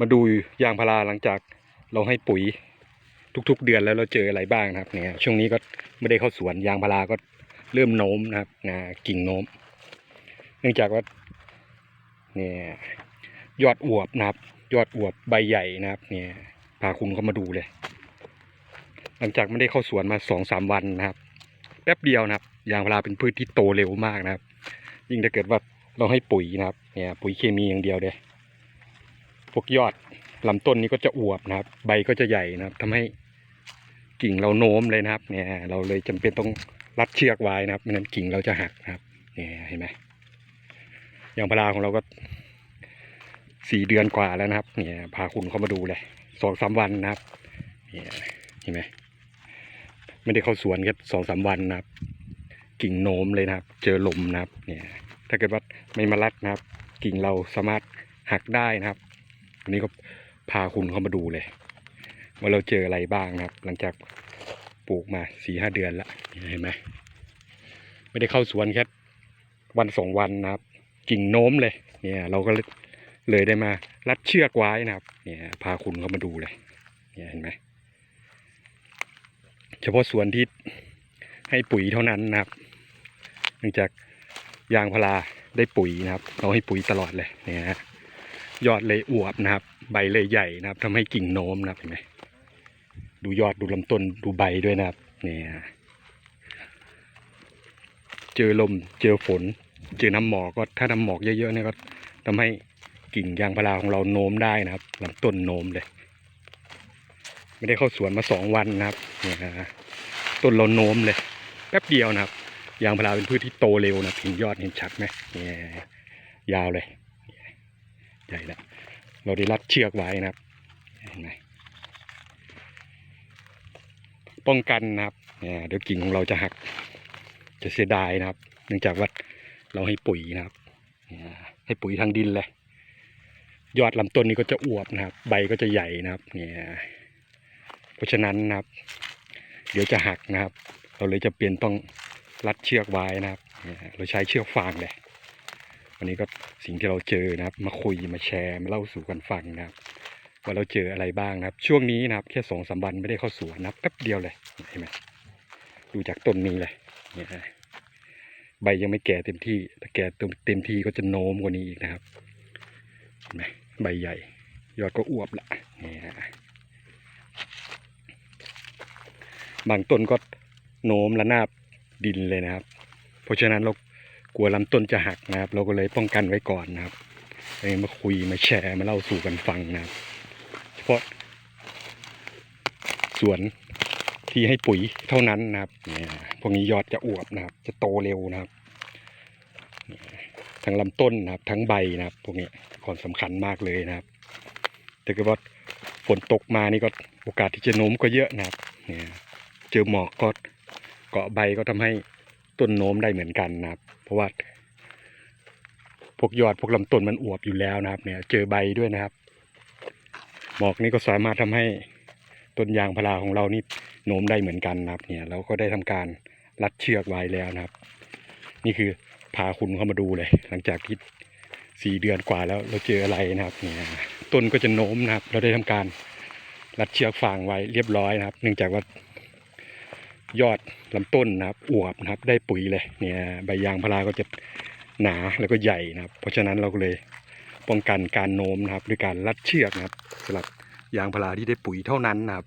มาดูยางพาราหลังจากเราให้ปุ๋ยทุกๆเดือนแล้วเราเจออะไรบ้างนะครับเนี่ยช่วงนี้ก็ไม่ได้เข้าสวนยางพาราก็เริ่มโน้มนะครับนะกิ่งโน้ม เนื่องจากว่าเนี่ยยอดอวบนะครับ ยอดอวบใบใหญ่นะครับ เนี่ยพาคุณเข้ามาดูเลย หลังจากไม่ได้เข้าสวนมาสองสามวันนะครับ แป๊บเดียวนะครับยางพาราเป็นพืชที่โตเร็วมากนะครับ ยิ่งถ้าเกิดว่าเราให้ปุ๋ยนะครับ เนี่ย ปุ๋ยเคมีอย่างเดียวเลย พวกยอดลำต้นนี้ก็จะอวบนะครับ ใบก็จะใหญ่นะครับทำให้กิ่งเราโน้มเลยนะครับ เนี่ย เราเลยจำเป็นต้องรัดเชือกไว้นะครับไม่งั้นกิ่งเราจะหักนะครับ เนี่ยเห็นไหมอย่างพาราของเราก็สี่เดือนกว่าแล้วนะครับ เนี่ยพาคุณเข้ามาดูเลยสองสามวันนะครับ เนี่ยเห็นไหมไม่ได้เข้าสวนแค่สองสามวันนะครับ กิ่งโน้มเลยนะครับ เจอลมนะครับ เนี่ย ถ้าเกิดว่าไม่มารัดนะครับ กิ่งเราสามารถหักได้นะครับ อันนี้ก็พาคุณเข้ามาดูเลย ว่าเราเจออะไรบ้างนะครับ หลังจากปลูกมาสี่ห้าเดือนละเห็นไหมไม่ได้เข้าสวนแค่วันสองวันนะครับ กิ่งโน้มเลย เนี่ย เราก็เลยได้มารัดเชือกไว้นะครับ เนี่ย พาคุณเข้ามาดูเลย เนี่ยเห็นไหมเฉพาะสวนที่ให้ปุ๋ยเท่านั้นนะครับเนื่องจากยางพาราได้ปุ๋ยนะครับ เราให้ปุ๋ยตลอดเลยเนี่ยฮะ ยอดเลยอวบนะครับ ใบเลยใหญ่นะครับทำให้กิ่งโน้มนะครับเห็นไหมดูยอดดูลำต้นดูใบด้วยนะครับเนี่ยเจอลมเจอฝน เจอน้ำหมอกก็ถ้าน้ำหมอกเยอะๆเนี่ยก็ทำให้กิ่งยางพาราของเราโน้มได้นะครับลำต้นโน้มเลย ไม่ได้เข้าสวนมาสองวันนะครับเนี่ยฮะต้นเราโน้มเลย แป๊บเดียวนะครับ ยางพาราเป็นพืชที่โตเร็วนะเห็นยอดเห็นชัดไหมเนี่ยยาวเลย ใหญ่แล้วเราได้รัดเชือกไว้นะครับเห็นไหมป้องกันนะครับเนี่ยเดี๋ยวกิ่งของเราจะหัก จะเสียดายนะครับ เนื่องจากว่าเราให้ปุ๋ยนะครับให้ปุ๋ยทางดินเลยยอดลำต้นนี้ก็จะอวบนะครับ ใบก็จะใหญ่นะครับ เนี่ยเพราะฉะนั้นนะครับ เดี๋ยวจะหักนะครับ เราเลยจะเปลี่ยนต้องรัดเชือกไว้นะครับ เราใช้เชือกฟางเลย วันนี้ก็สิ่งที่เราเจอนะครับ มาคุยมาแชร์มาเล่าสู่กันฟังนะครับ ว่าเราเจออะไรบ้างนะครับ ช่วงนี้นะครับ แค่สองสามวันไม่ได้เข้าสวนนะครับแป๊บเดียวเลยเห็นไหมดูจากต้นนี้เลยเนี่ยใบยังไม่แก่เต็มที่ถ้าแก่เต็มที่ก็จะโน้มกว่านี้อีกนะครับเห็นไหมใบใหญ่ ยอดก็อวบละเนี่ยบางต้นก็โน้มระนาบดินเลยนะครับ เพราะฉะนั้นเรา กลัวลำต้นจะหักนะครับ เราก็เลยป้องกันไว้ก่อนนะครับเลยมาคุยมาแชร์มาเล่าสู่กันฟังนะครับ เฉพาะ สวนที่ให้ปุ๋ยเท่านั้นนะครับเนี่ยพวกนี้ยอดจะอวบนะครับ จะโตเร็วนะครับ ทั้งลำต้นนะครับ ทั้งใบนะครับ พวกนี้ความสำคัญมากเลยนะครับ แต่ก็ว่าฝนตกมานี่ก็โอกาสที่จะโน้มก็เยอะนะครับ เนี่ย เจอหมอกก็เกาะใบก็ทำให้ ต้นโน้มได้เหมือนกันนะครับ เพราะว่าพวกยอดพวกลำต้นมันอวบอยู่แล้วนะครับ เนี่ย เจอใบด้วยนะครับ หมอกนี่ก็สามารถทำให้ต้นยางพาราของเรานี่โน้มได้เหมือนกันนะครับ เนี่ย เราก็ได้ทำการรัดเชือกไว้แล้วนะครับ นี่คือพาคุณเข้ามาดูเลย หลังจากที่สี่เดือนกว่าแล้วเราเจออะไรนะครับ เนี่ยต้นก็จะโน้มนะครับ เราได้ทำการรัดเชือกฟางไว้เรียบร้อยนะครับ เนื่องจากว่า ยอดลำต้นนะครับอวบนะครับ ได้ปุ๋ยเลยเนี่ยใบยางพาราก็จะหนาแล้วก็ใหญ่นะครับ เพราะฉะนั้นเราก็เลยป้องกันการโน้มนะครับ ด้วยการรัดเชือกนะครับสำหรับยางพาราที่ได้ปุ๋ยเท่านั้นนะครับ